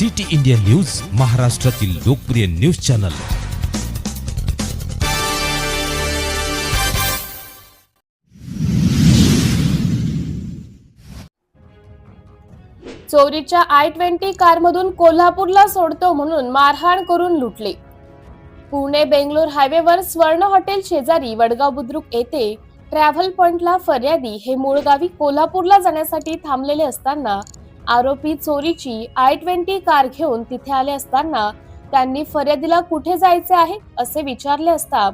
City India news महाराष्ट्रातील लोकप्रिय news channel. चोरीच्या आय ट्वेंटी कारमधून कोल्हापूरला सोडतो म्हणून मारहाण करून लुटले. पुणे बेंगलोर हायवेवर स्वर्ण हॉटेल शेजारी वडगाव बुद्रुक येथे ट्रॅव्हल पॉइंटला फर्यादी हे मूळ गावी कोल्हापूरला जाण्यासाठी थांबलेले असताना आरोपी चोरीची आय ट्वेंटी कार घेऊन तिथे आले असताना त्यांनी फर्यादीला कुठे जायचे आहे असे विचारले असता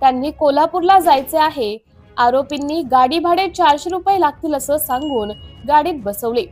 त्यांनी कोल्हापूरला जायचे आहे. आरोपींनी गाडी भाडे चारशे रुपये लागतील असं सांगून गाडीत बसवले.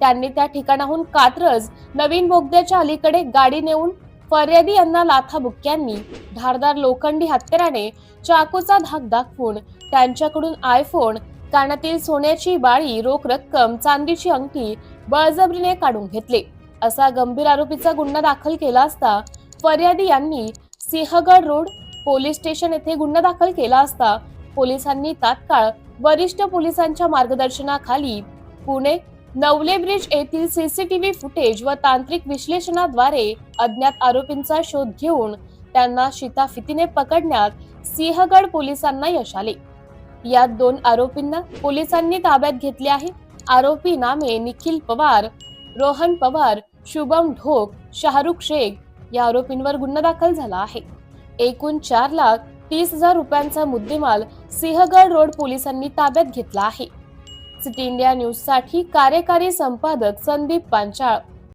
त्यांनी त्या ठिकाणाहून कात्रज नवीन बोगद्याच्या अलीकडे गाडी नेऊन फर्यादी यांना लाथाबुक्क्यांनी धारदार लोखंडी हत्याराने चाकूचा धाक दाखवून त्यांच्याकडून आयफोन कानातील सोन्याची बाळी रोख रक्कम चांदीची अंगठी बळजबरीने काढून घेतले. असा गंभीर आरोपीचा गुन्हा दाखल केला असता फर्यादी यांनी सिंहगड रोड पोलीस स्टेशन येथे गुन्हा दाखल केला असता पोलिसांनी तात्काळ वरिष्ठ पोलिसांच्या मार्गदर्शनाखाली पुणे नवले ब्रिज येथील सीसीटीव्ही फुटेज व तांत्रिक विश्लेषणाद्वारे अज्ञात आरोपींचा शोध घेऊन त्यांना शिताफितीने पकडण्यात सिंहगड पोलिसांना यश आले. यात दोन आरोपींना पोलिसांनी ताब्यात घेतले आहे. आरोपी नामे निखिल पवार रोहन पवार शुभम ढोक शाहरुख शेख या आरोपींवर गुन्हा दाखल झाला आहे. एकूण चार लाख तीस हजार रुपयांचा मुद्देमाल सिंहगड रोड पोलिसांनी ताब्यात घेतला आहे. सिटी इंडिया न्यूजसाठी कार्यकारी संपादक संदीप पांचाळ.